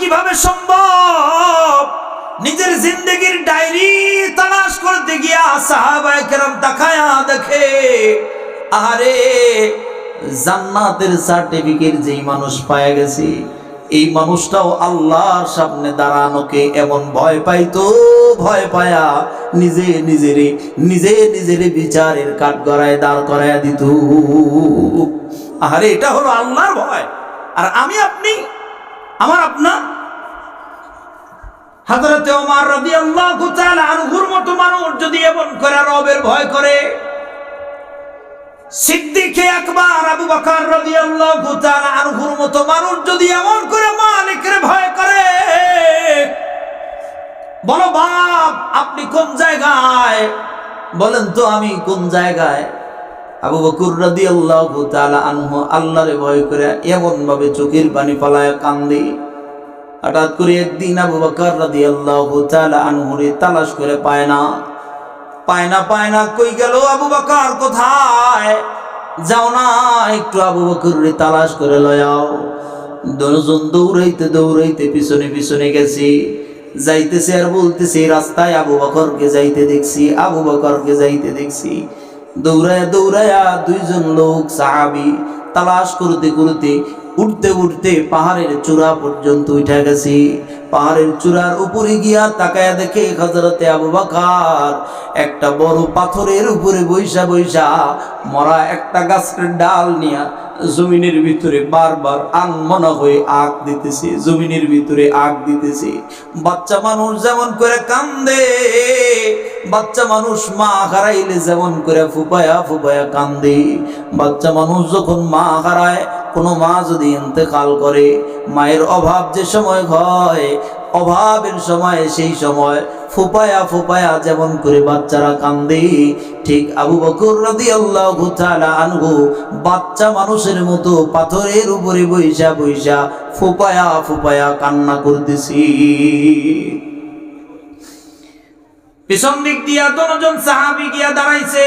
কীভাবে সম্ভব? নিজের জিন্দগির ডায়েরি তালাশ করতে গিয়া সাহাবায়ে কেরাম তাকায়া দেখে আরে জান্নাতের সার্টিফিকেট যেই মানুষ পায় গেছে, এই মানুষটাও আল্লাহর সামনে দাঁড়ানোকে এমন ভয় পাইতো, ভয় পায়া নিজে নিজেরে, নিজে নিজের বিচারের কাঠ গড়ায় দাঁড় করায় দিত। আরে এটা হলো আল্লাহর ভয়। আর আমি আপনি আমার আপনার হাজরতে ওমর রাদিয়াল্লাহু তাআলা আনহুর মতো মানুষ যদি এমন করে, রবের ভয় করে। সিদ্দিকে আকবর, আবু বকর রাদিয়াল্লাহু তাআলা আনহুর মতো মানুষ যদি এমন করে, মালিকের ভয় করে। বলো বাপ, আপনি কোন জায়গায়? বলেন তো আমি কোন জায়গায়? আবু বকর রাদিয়াল্লাহু তাআলা আনহু আল্লাহরে ভয় করে এমন ভাবে চোখের পানি ফলায় কান্দি হঠাৎ করে একদিন আবু বকর রাদিয়াল্লাহু তাআলা আনহুরে তালাশ করে পায় না পায় না পায় না কই গেল আবু বকর কোথায়? যাও না, একটু আবু বকরে তালাশ করে লয়াও দুজন দৌড়াইতে দৌড়াইতে পিছনে পিছনে গেছি। যাইতেছে আর বলতেছে, রাস্তায় আবু বকরকে যাইতে দেখছি, আবু বকরকে যাইতে দেখছি। দৌড়ায়া দৌড়ায়া দুইজন লোক সাহাবি তালাশ করতে করতে উঠতে উঠতে পাহাড়ের চূড়া পর্যন্ত উঠে গেছি। পাহাড়ের চূড়ার উপরে গিয়া তাকায়া দেখে হজরতে আবু বাকার একটা বড় পাথরের উপরে বৈশা বৈশা মরা একটা গাছের ডাল নিয়া জমিনের ভিতরে বারবার আনমনা হয়ে আগ দিতেছে, জমিনের ভিতরে আগ দিতেছে। বাচ্চা মানুষ যেমন করে কান্দে, বাচ্চা মানুষ মা হারাইলে যেমন করে ফুপায়া ফুপায়া কান্দে। বাচ্চা মানুষ যখন মা হারায় কোনো মা যদি ইন্তেকাল করে, মায়ের অভাব যে সময় হয়, অভাবের সময়, সেই সময় ফুপায়া ফুপায়া যেমন করে বাচ্চারা কান্দে, ঠিক আবু বকর রাদিয়াল্লাহু তাআলা আনহু বাচ্চা মানুষের মতো পাথরের উপরে বইসা বইসা ফুপায়া ফুপায়া কান্না করতেছি। পিছন দিক দিয়া দশজন সাহাবি গিয়া দাঁড়াইছে।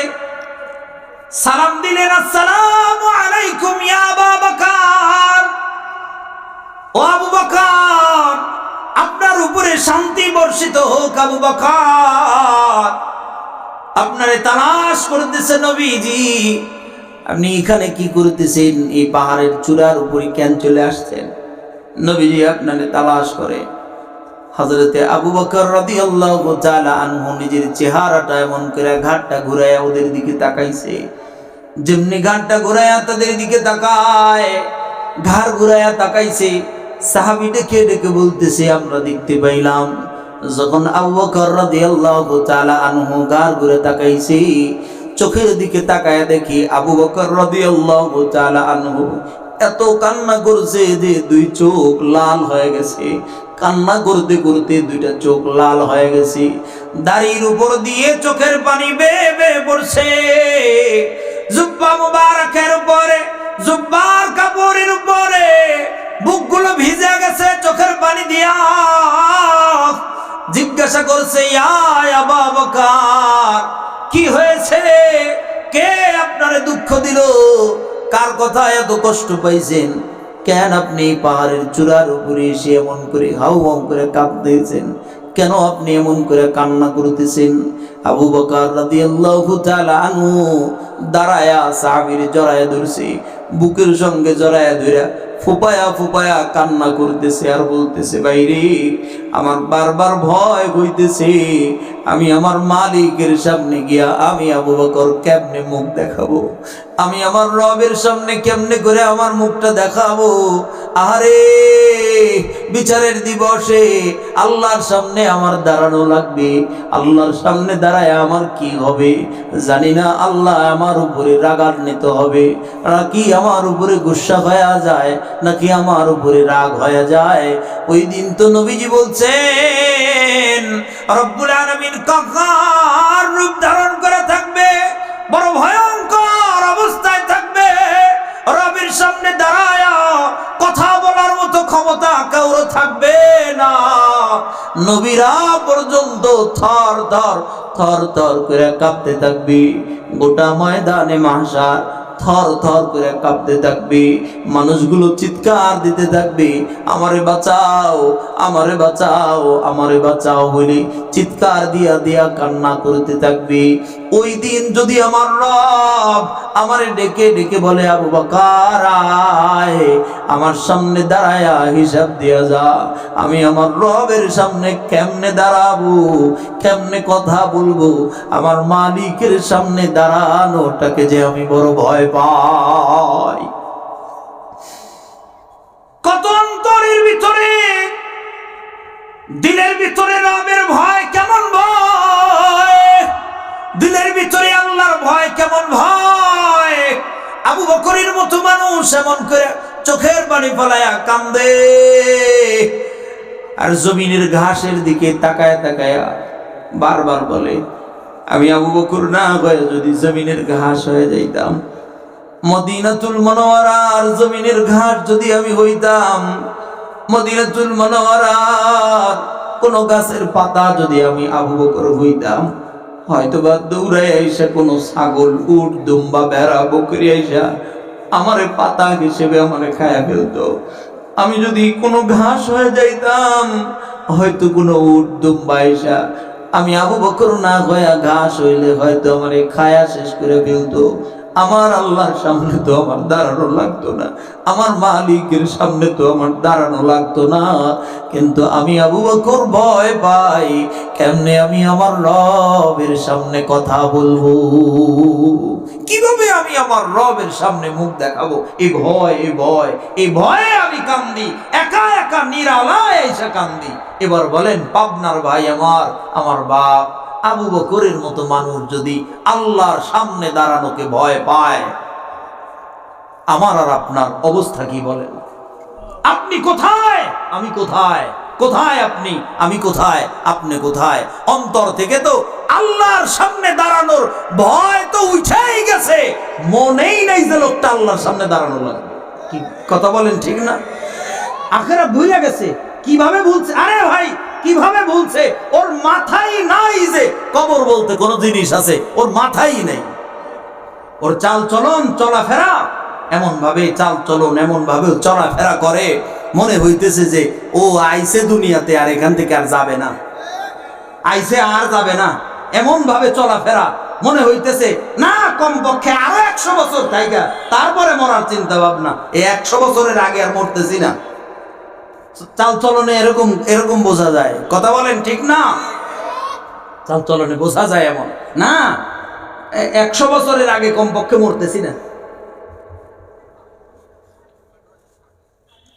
সালাম দিলেন, আসসালামু আলাইকুম ইয়া বকর। ও আবু বকর, আপনার উপরে শান্তি বর্ষিত হোক আবু বকর। আপনারে তালাশ করতেছে নবীজি। আপনি এখানে কি করতেছেন? এই পাহাড়ের চূড়ার উপরে কেন চলে আসছেন? নবীজি আপনারে তালাশ করে। হজরতে আবু বকর রাদিয়াল্লাহু তাআলা আনহু নিজের চেহারাটা এমন করে ঘাটটা ঘুরাইয়া ওদের দিকে তাকাইছে। যেমনি ঘাটটা ঘুরাইয়া তাদের দিকে তাকায়, ঘাড় ঘুরাইয়া তাকাইছে, সাহাবি ডেকে ডেকে বলতেছে, আমরা দেখতে পাইলাম, যখন আনহু ঘাড় ঘুরে তাকাইছে, চোখের দিকে তাকায় দেখি আবু বকর তাআলা আনহু এত কান্না করছে যে দুই চোখ লাল হয়ে গেছে। কান্না করতে করতে দুইটা চোখ লাল হয়ে গেছে। দাড়ির উপর দিয়ে চোখের পানি বেয়ে বেয়ে পড়ছে। জুব্বা মুবারকের উপরে জুব্বার কাপড়ের উপরে, বুকগুলো ভিজে গেছে, চোখের পানি দিয়া। জিজ্ঞাসা করছে কি হয়েছে? কে আপনারে দুঃখ দিল? কার কথা এত কষ্ট পাইছেন? কেন আপনি পাহাড়ের চূড়ার উপরে এসে এমন করে হাউ হাউ করে কাঁদতেছেন কেন আপনি এমন করে কান্না করতেছেন? আবু বকর রাদিয়াল্লাহু তাআলা আনহু দাঁড়ায়া সাহাবীর জড়ায়া ধরছে, বুকের সঙ্গে জড়ায়া ধরে ফুপায়া ফুপায়া কান্না করতেছে আর বলতেছে, বাইরে, আমার বারবার ভয় হইতেছে আমি আমার মালিকের সামনে গিয়া আমি আবু বকর কেমনে মুখ দেখাবো? আমি আমার রবের সামনে কেমনে করে আমার মুখটা দেখাবো? আরে বিচারের দিবসে আল্লাহর সামনে আমার দাঁড়ানো লাগবে। আল্লাহর সামনে দাঁড়ায় আমার কি হবে? জানি না, আল্লাহ আমার উপরে রাগান্বিত হবে। নাকি আমার উপরে গুসা হয়ে যায়? নাকি আমার উপরে রাগ হয়ে যায়? ওই দিন তো নবীজি বলছেন, রব্বুল আলামিন কাকার রূপ ধারণ করে থাকবে, বড় ভয়ঙ্কর অবস্থায় থাকবে। রবের সামনে দাঁড়ায় কথা বলার মতো ক্ষমতা কারও থাকবে না। নবীরা পর্যন্ত থর থর থর থর করে কাঁপতে থাকবি। গোটা ময়দানে মাসার থর থর করে কাঁপতে থাকবে, মানুষগুলো চিৎকার দিতে থাকবে, আমারে বাঁচাও আমারে বাঁচাও আমারে বাঁচাও বলে, চিৎকার দিয়া দিয়া কান্না করতে থাকবে ওই দিন যদি আমার রব আমারে ডেকে ডেকে বলে, আবু বাকার আমার সামনে দাঁড়ায়া হিসাব দিয়া যা। আমি আমার রবের সামনে কেমনে দাঁড়াবো? কেমনে কথা বলব? আমার মালিকের সামনে দাঁড়ানোটাকে যে আমি বড় ভয় পাই। কত অন্তরের ভিতরে দিনের ভিতরে রবের ভয়, কেমন ভয়? দিলের ভিতরে আল্লাহর ভয় কেমন ভয়? আবু বকরের মতো মানুষ এমন করে চোখের পানি ফলায়া কান্দে। আর জমিনের ঘাসের দিকে তাকায় তাকায়া বারবার বলে, আমি আবু বকর না হয়ে যদি জমিনের ঘাস হয়ে যাইতাম, মদিনাতুল মনোয়ারার জমিনের ঘাট যদি আমি হইতাম, মদিনাতুল মনোয়ারার কোন গাছের পাতা যদি আমি আবু বকর হইতাম হয়তো বা দৌড়াই আইসা কোনো ছাগল, উট, দুম্বা, বেড়া, বকরি আইসা আমারে পাতা হিসেবে আমার খায়া ফেলতো। আমি যদি কোনো ঘাস হয়ে যাইতাম, হয়তো কোনো উট, দুম্বা আইসা আমি আবু বকর না হয়ে ঘাস হইলে হয়তো আমার খায়া শেষ করে ফেলতো। আমার আল্লাহর সামনে তো আমার দাঁড়ানো লাগতো না। আমার মালিকের সামনে তো আমার দাঁড়ানো লাগতো না। কিন্তু আমি আবু বকর ভয় পাই, কেমনে আমি আমার রবের সামনে কথা বলব? কীভাবে আমি আমার রবের সামনে মুখ দেখাবো? এ ভয় এই ভয়, এ ভয়ে আমি কান্দি, একা একা নিরালায় এসে কান্দি। এবার বলেন, পাবনার ভাই আমার আমার বাপ আবু বকরের মতো মানুষ যদি আল্লাহর সামনে দাঁড়ানোকে ভয় পায়, আমার আর আপনার অবস্থা কি বলেন? আপনি কোথায়? আমি কোথায়? কোথায় আপনি? আমি কোথায়? আপনি কোথায়? অন্তর থেকে তো আল্লাহর সামনে দাঁড়ানোর ভয় তো উঠেই গেছে। মনেই নাই যে লোকটা আল্লাহর সামনে দাঁড়ানো লাগবে। কি কথা বলেন ঠিক না? আখেরা ভুলে গেছে। কীভাবে ভুলছে? আরে ভাই কীভাবে বলছে? ওর মাথায় নাই যে কবর বলতে কোনো জিনিস আছে, ওর মাথাই নেই। ওর চাল চলন, চলাফেরা এমন ভাবে চাল চলন এমন ভাবে চলাফেরা করে। মনে হইতেছে যে ও আইসে দুনিয়াতে আর এখান থেকে আর যাবে না। আইসে আর যাবে না। এমন ভাবে চলাফেরা। মনে হইতেছে, না, কমপক্ষে আরও একশো বছর তাইগা তারপরে মরার চিন্তা ভাবনা এই একশো বছরের আগে আর মরতেছি না। চাল চলনে এরকম এরকম বোঝা যায়। কথা বলেন, ঠিক না? চাল চলনে বোঝা যায় এমন। না একশো বছরের আগে কমপক্ষে মরতেছি না।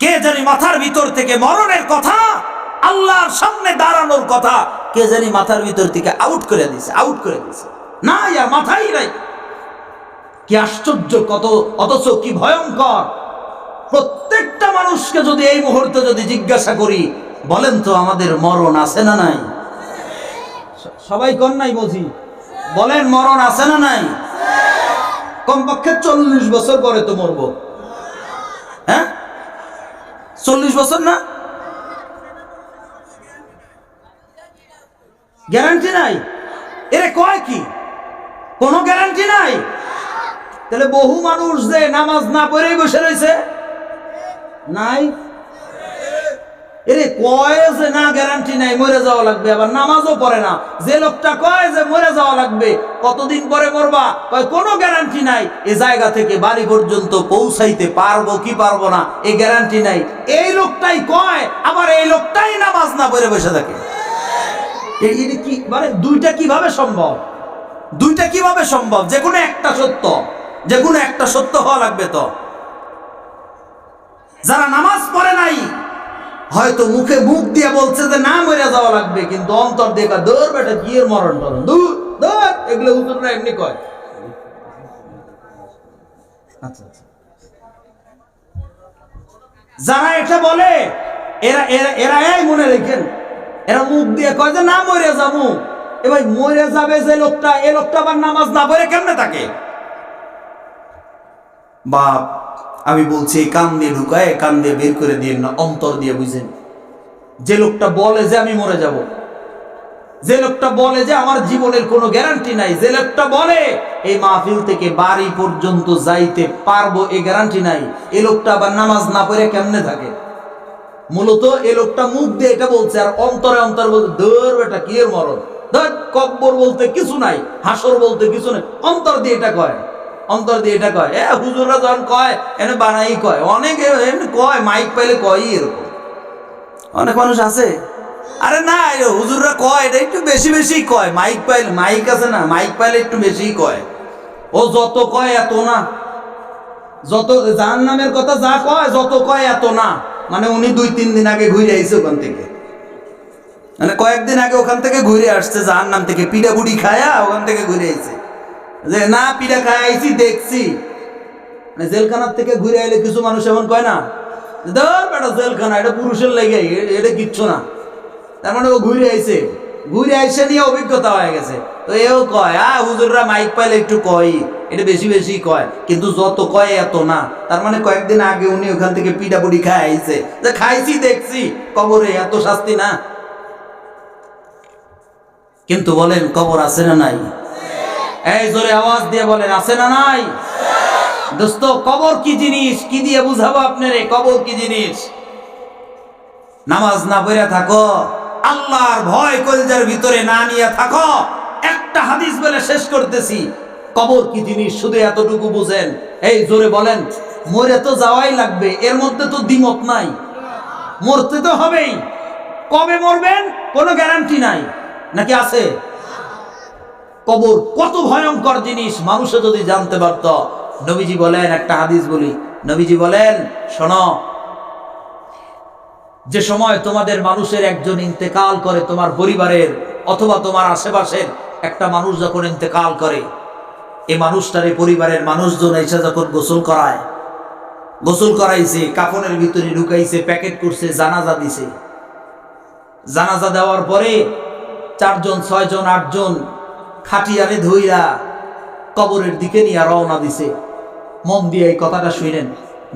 কে জানি মাথার ভিতর থেকে মরণের কথা, আল্লাহর সামনে দাঁড়ানোর কথা, কে জানি মাথার ভিতর থেকে আউট করে দিছে আউট করে দিছে। না ইয়ার মাথাই নাই। কি আশ্চর্য, কত, অথচ কি ভয়ঙ্কর। প্রত্যেকটা মানুষকে যদি এই মুহূর্তে যদি জিজ্ঞাসা করি বলেন তো আমাদের মরণ আছে না নাই? সবাই কর নাই বলছি বলেন মরণ আছে না নাই? কমপক্ষে চল্লিশ বছর পরে তো মরবো। হ্যাঁ? চল্লিশ বছর না? গ্যারান্টি নাই? এরে কয় কি? কোনো গ্যারান্টি নাই? তাহলে বহু মানুষ যে নামাজ না পড়েই বসে রয়েছে। নাই? এরে কয় যে না গ্যারান্টি নাই, মরে যাওয়া লাগবে। আবার নামাজও পড়ে না। যে লোকটা কয় যে মরে যাওয়া লাগবে, কতদিন পরে মরবা? কয়, কোনো গ্যারান্টি নাই। এ জায়গা থেকে বাড়ি পর্যন্ত পৌঁছাইতে পারব কি পারব না এই গ্যারান্টি নাই। এই লোকটাই কয়, আবার এই লোকটাই নামাজ না পড়ে বসে থাকে। কি মানে দুইটা কীভাবে সম্ভব? দুইটা কীভাবে সম্ভব? যে কোনো একটা সত্য। যে কোনো একটা সত্য হওয়া লাগবে তো। যারা নামাজ পড়ে নাই হয়তো মুখে মুখ দিয়ে বলছে যে না মরে যাওয়া লাগবে কিন্তু অন্তর দিয়ে কয়, বেটা গিয়ে মরণ টরণ? দূর দূর এগুলো হুজুররা এমনি কয়? আচ্ছা আচ্ছা। যারা এটা বলে এরা এরা এরা এই মনে রেখেন এরা মুখ দিয়ে কয় যে না মরে যাব। এ ভাই মরে যাবে যে লোকটা এ লোকটা আবার নামাজ না পড়ে কেমনে থাকে? বাপ আমি বলছি এই কান দিয়ে ঢুকায় কান দিয়ে বের করে দিয়ে না, অন্তর দিয়ে বুঝেন। যে লোকটা বলে যে আমি মরে যাব, যে লোকটা বলে যে আমার জীবনের কোনো গ্যারান্টি নাই, যে লোকটা বলে, এই মাহফিল থেকে বাড়ি পর্যন্ত যাইতে পারব এই গ্যারান্টি নাই। এই লোকটা আবার নামাজ না পড়ে কেমনে থাকে? মূলত এ লোকটা মুখ দিয়ে এটা বলছে, আর অন্তরে অন্তর বলছে, ধর বেটা, কি এর মরণ? ধর, কব্বর বলতে কিছু নাই, হাসর বলতে কিছু নাই, অন্তর দিয়ে এটা কয়। অন্তর দিয়ে এটা কয়, এ, হুজুররা যখন কয়, এনে বানাই কয়। অনেকে কয়, মাইক পাইলে কয়ই এরকম। অনেক মানুষ আছে। আরে না হুজুররা কয়, এটা একটু বেশি বেশি কয়। মাইক পাইলে, মাইক আছে না, মাইক পাইলে একটু বেশি কয়। ও যত কয়, এত না। যত যার নামের কথা যা কয়, যত কয়, এত না। মানে উনি দুই, তিন দিন আগে ঘুরে আইছে ওখান থেকে। মানে কয়েকদিন আগে ওখান থেকে ঘুরে আসছে যার নাম থেকে। পিড়া বুড়ি খায়া ওখান থেকে ঘুরে আইছে। যে, না, পিঠা খায় আইছি দেখছি। মানে জেলখানার থেকে ঘুরে আইলে কিছু মানুষ এমন কয় না, ধর বেটা জেলখানা, এটা পুরুষের লেগে এটা কিচ্ছু না। তার মানে ও ঘুরে আইছে। ঘুরে আইসে নিয়ে অভিজ্ঞতা হয়ে গেছে। তো এও কয়, আ, হুজুররা মাইক পাইলে একটু কয় এটা বেশি বেশি কয়, কিন্তু যত কয় এত না। তার মানে কয়েকদিন আগে উনি ওখান থেকে পিঠাপুড়ি খায় আইছে। যে, খাইছি, দেখছি, কবরে এত শাস্তি না। কিন্তু বলেন, কবর আছে না নাই? এই জোরে আওয়াজ দিয়ে বলেন, আছে না নাই? দোস্ত, কবর কি জিনিস? কি দিয়ে বুঝাবো আপনারে? কবর কি জিনিস? নামাজ না পড়ে থাকো, আল্লাহর ভয় কলজার ভিতরে না নিয়ে থাকো। একটা হাদিস বলে শেষ করতেছি। কবর কি জিনিস? শুধু এতটুকু বুঝেন। এই জোরে বলেন, মরে তো যাওয়াই লাগবে, এর মধ্যে তো দ্বিমত নাই। মরতে তো হবেই। কবে মরবেন? কোনো গ্যারান্টি নাই। নাকি আছে? কবর কত ভয়ঙ্কর জিনিস মানুষে যদি জানতে পারত। নবীজি বলেন, একটা হাদিস বলি। নবীজি বলেন, শোনো, যে সময় তোমাদের মানুষের একজন ইন্তেকাল করে তোমার পরিবারের অথবা তোমার আশেপাশের, একটা মানুষ যখন ইন্তেকাল করে এই মানুষটার এই পরিবারের মানুষজন এসে যখন গোসল করায়, গোসল করাইছে, কাফনের ভিতরে ঢুকাইছে, প্যাকেট করছে, জানাজা দিছে। জানাজা দেওয়ার পরে চারজন, ছয়জন, আটজন খাটিয়ারে ধইরা কবরের দিকে নিয়ে রওনা দিছে। মন দিয়ে এই কথাটা শুনেন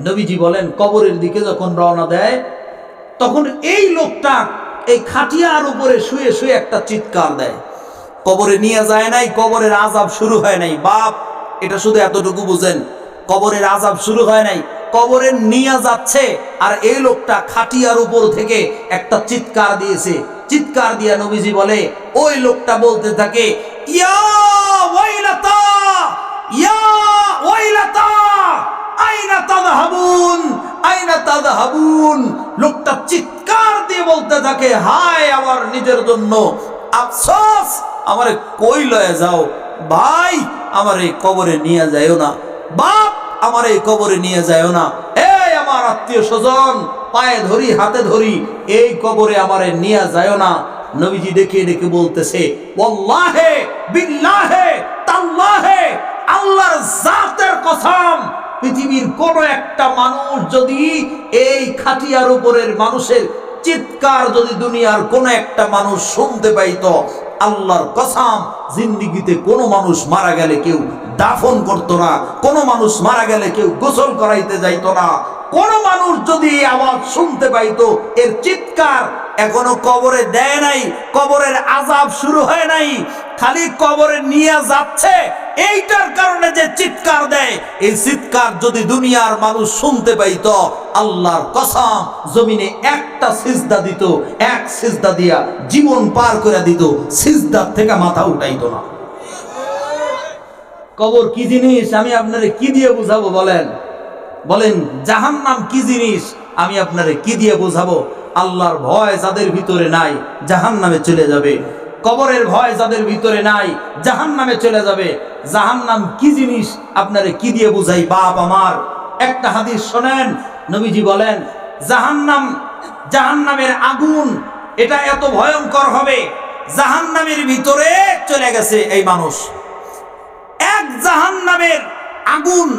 নবীজি বলেন, কবরের দিকে যখন রওনা দেয়, তখন এই লোকটা এই খাটিয়ার উপরে শুয়ে শুয়ে একটা চিৎকার দেয়। কবরে নিয়ে যায় নাই, কবরের আজাব শুরু হয় নাই। বাপ, এটা শুধু এতটুকু বুঝেন, কবরের আজাব শুরু হয় নাই। কবরে নিয়ে যাচ্ছে, আর এই লোকটা খাটিয়ার উপর থেকে একটা চিৎকার দিয়েছে। চিৎকার দিয়া নবীজি বলে, ওই লোকটা বলতে থাকে ইয়া ওয়াইলাতা ইয়া ওয়াইলাতা, আইনা তাযহাবুন আইনা তাযহাবুন। লোকটা চিৎকার দিয়ে বলতে থাকে, হায় আমার নিজের জন্য। আফসোস, আমারে কই লয়ে যাও? ভাই, আমার এই কবরে নিয়ে যাইও না। বাপ, আমার এই কবরে নিয়ে যাইও না। এই আমার আত্মীয় স্বজন, পায়ে ধরি, হাতে ধরি, এই কবরে আমারে নিয়ে যাইও না। নবীজি ডেকে ডেকে বলতেছে, ওয়াল্লাহে বিল্লাহে, তাল্লাহে, আল্লাহর জাতের কসম, পৃথিবীর কোন একটা মানুষ যদি এই খাটিয়ার উপরের মানুষের চিৎকার যদি দুনিয়ার কোন একটা মানুষ শুনতে পাইতো, আল্লাহর কসম, জিন্দিগিতে কোনো মানুষ মারা গেলে কেউ দাফন করতো না, কোনো মানুষ মারা গেলে কেউ গোসল করাইতে যাইত না। কোন মানুষ যদি এই আওয়াজ শুনতে পাইতো, এর চিৎকার এখনও কবরে দেয় নাই, কবরের আজাব শুরু হয় নাই খালি কবরে নিয়ে যাচ্ছে, এইটার কারণে যে চিৎকার দেয়। এই চিৎকার যদি দুনিয়ার মানুষ শুনতে পাইতো, আল্লাহর কসম, জমিনে একটা সিজদা দিত, এক সিজদা দিয়া জীবন পার করে দিত, সিজদার থেকে মাথা উঠাইতো না। কবর কি জিনিস? আমি আপনারে কি দিয়ে বুঝাবো বলেন? বলেন, জাহান্নাম কি জিনিস? আমি আপনারে কি দিয়ে বোঝাবো? আল্লাহর ভয় যাদের ভিতরে নাই, জাহান্নামে চলে যাবে। কবরের ভয় যাদের ভিতরে নাই, জাহান্নামে চলে যাবে। জাহান্নাম কি জিনিস? আপনারে কি দিয়ে বুঝাই? বাপ আমার। একটা হাদিস শোনেন, নবীজি বলেন, জাহান্নাম, জাহান্নামের আগুন, এটা এত ভয়ঙ্কর হবে, জাহান্নামের ভিতরে চলে গেছে এই মানুষ। এক জাহান্নামের আগুন,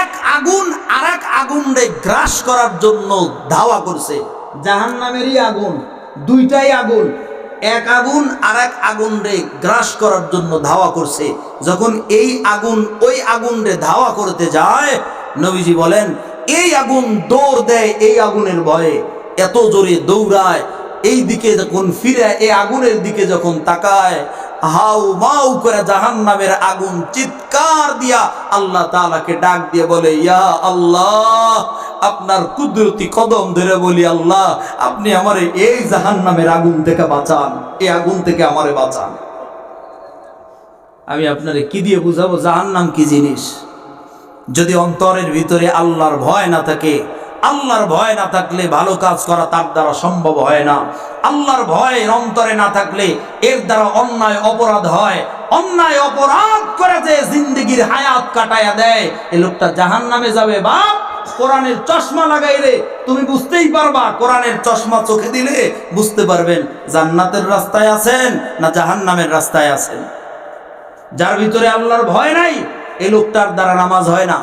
এক আগুন আর এক আগুন গ্রাস করার জন্য ধাওয়া করছে। জাহান্নামেরই আগুন, দুইটাই আগুন এক আগুন আর এক আগুন রে গ্রাস করার জন্য ধাওয়া করছে। যখন এই আগুন ওই আগুন রে ধাওয়া করতে যায়, নবীজি বলেন, এই আগুন দৌড় দেয় এই আগুনের ভয়ে। এত জোরে দৌড়ায়, এই দিকে যখন ফিরে, এই আগুনের দিকে যখন তাকায়, হাউ মাউ করে জাহান্নামের আগুন চিৎকার দিয়া আল্লাহ তালাকে ডাক দিয়ে বলে, ইয়া আল্লাহ আপনার কুদরতি কদম ধরে বলি, আল্লাহ, আপনি আমারে এই জাহান্নামের আগুন থেকে বাঁচান, এই আগুন থেকে আমারে বাঁচান। আমি আপনারে কি দিয়ে বুঝাবো? জাহান্নাম কি জিনিস? যদি অন্তরের ভিতরে আল্লাহর ভয় না থাকে, আল্লাহর ভয় না থাকলে ভালো কাজ করা তার দ্বারা সম্ভব হয় না। আল্লাহর ভয় অন্তরে না থাকলে এর দ্বারা অন্যায় অপরাধ হয়। অন্যায় অপরাধ করে যে জিন্দগির হায়াত কাটায়া দেয়, এ লোকটা জাহান নামে যাবে, বাপ! কোরআনের চশমা লাগাইলে তুমি বুঝতেই পারবা, কোরআনের চশমা চোখে দিলে বুঝতে পারবেন জান্নাতের রাস্তায় আছেন না জাহান্নামের রাস্তায় আছেন। যার ভিতরে আল্লাহর ভয় নাই, এ লোকটার দ্বারা নামাজ হয় না।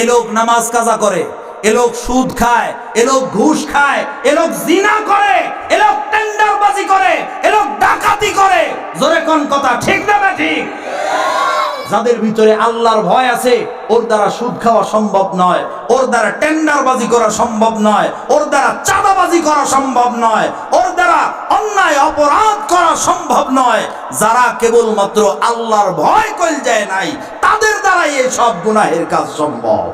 এ লোক নামাজ কাজা করে, এ লোক সুদ খায়, এ লোক ঘুষ খায়, এ লোক জিনা করে, এ লোক টেন্ডারবাজি করে, এ লোক ডাকাতি করে। জোরে কোন কথা, ঠিক না ঠিক? যাদের ভিতরে আল্লাহর ভয় আছে, ওর দ্বারা সুদ খাওয়া সম্ভব নয়, ওর দ্বারা টেন্ডারবাজি করা সম্ভব নয়, ওর দ্বারা চাঁদাবাজি করা সম্ভব নয়, ওর দ্বারা অন্যায় অপরাধ করা সম্ভব নয়। যারা কেবলমাত্র আল্লাহর ভয় কইল যায় নাই, তাদের দ্বারাই এই সব গুনাহের কাজ সম্ভব।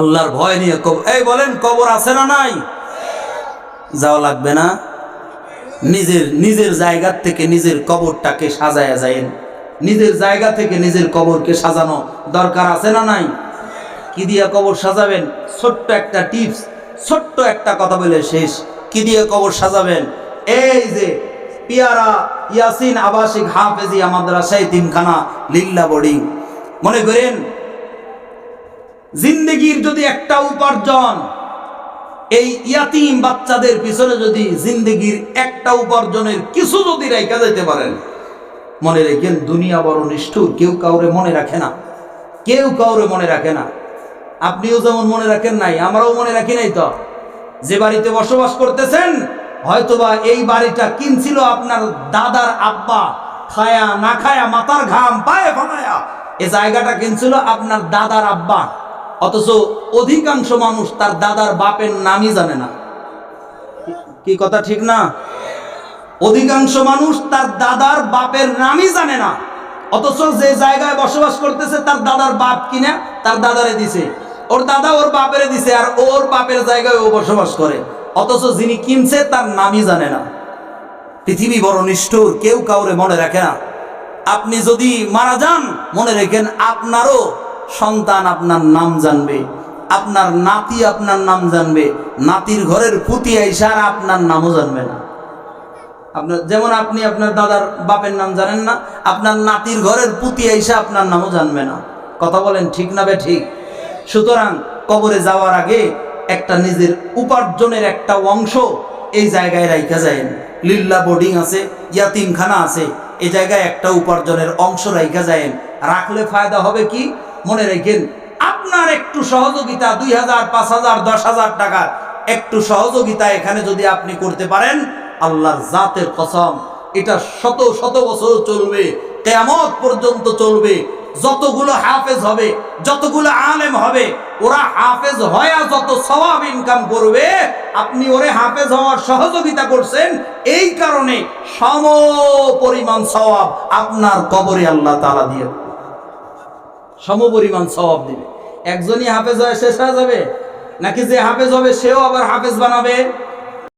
আল্লাহর ভয় নিয়ে এই বলেন, কবর আছে না নাই? যাওয়া লাগবে না? নিজের নিজের জায়গার থেকে নিজের কবরটাকে সাজায়া যায়েন নিজের জায়গা থেকে নিজের কবরকে সাজানো দরকার আছে না নাই? কি দিয়ে কবর সাজাবেন? ছোট্ট একটা টিপস, ছোট্ট একটা কথা বলে শেষ। কি দিয়ে কবর সাজাবেন? এই যে পিয়ারা ইয়াসিন আবাসিক হাফেজিয়া মাদ্রাসায় তিনখানা লিল্লা বোর্ডিং। মনে করেন, জিন্দগির যদি একটা উপার্জন, এই ইয়াতিম বাচ্চাদের পিছনে যদি জিন্দগির একটা উপার্জনের কিছু যদি রেখা যেতে পারেন মনে রেখেন, দুনিয়া বড় নিষ্ঠুর, কেউ কাউরে মনে রাখে না। কেউ কাউরে মনে রাখে না। আপনিও যেমন মনে রাখেন নাই, আমরাও মনে রাখি নাই তো। যে বাড়িতে বসবাস করতেছেন, হয়তোবা এই বাড়িটা কিনছিল আপনার দাদার আব্বা, খায়া না খায়া মাথার ঘাম, পায়ে ফানায়া এই জায়গাটা কিনছিল আপনার দাদার আব্বা। অথচ অধিকাংশ মানুষ তার দাদার বাপের নামই জানে না। কি কথা ঠিক না? অধিকাংশ মানুষ তার দাদার বাপের নামই জানে না। অথচ যে জায়গায় বসবাস করতেছে, তার দাদার বাপ কিনা, তার দাদারে দিছে। ওর দাদা ওর বাপেরে দিছে আর ওর বাপের জায়গায় ও বসবাস করে। অথচ যিনি কিনছে, তার নামই জানে না। পৃথিবী বড় নিষ্ঠুর, কেউ কাউরে মনে রাখে না। আপনি যদি মারা যান, মনে রেখেন আপনারও সন্তান আপনার নাম জানবে। আপনার নাতি আপনার নাম জানবে। নাতির ঘরের পুতি আইসার আপনার নামও জানবে না। আপনার যেমন আপনি আপনার দাদার বাপের নাম জানেন না, আপনার নাতির ঘরের পুতি আইসা আপনার নামও জানবে না। কথা বলেন ঠিক না বে ঠিক? সুতরাং কবরে যাওয়ার আগে একটা নিজের উপার্জনের একটা অংশ এই জায়গায় রাইখা যায়। লিল্লা বোর্ডিং আছে, ইয়াতিমখানা আছে এই জায়গায় একটা উপার্জনের অংশ রাইখা যায়। রাখলে ফায়দা হবে কি? মনে রেখেন, আপনার একটু সহযোগিতা দুই হাজার, পাঁচ হাজার, দশ হাজার টাকার একটু সহযোগিতা এখানে যদি আপনি করতে পারেন আল্লাহর জাতের কসম, এটা শত শত বছর চলবে কেমত পর্যন্ত চলবে, যতগুলো হাফেজ হবে, যতগুলো আলেম হবে, ওরা হাফেজ হয়া যত সওয়াব ইনকাম করবে, আপনি ওরে হাফেজ হওয়ার সহযোগিতা করছেন, এই কারণে সম পরিমাণ সওয়াব আপনার কবরে আল্লাহ তাআলা দিয়ে সম পরিমাণ সওয়াব দিবে। একজনই হাফেজ হয়ে শেষ হয়ে যাবে? নাকি যে হাফেজ হবে, সেও আবার হাফেজ বানাবে?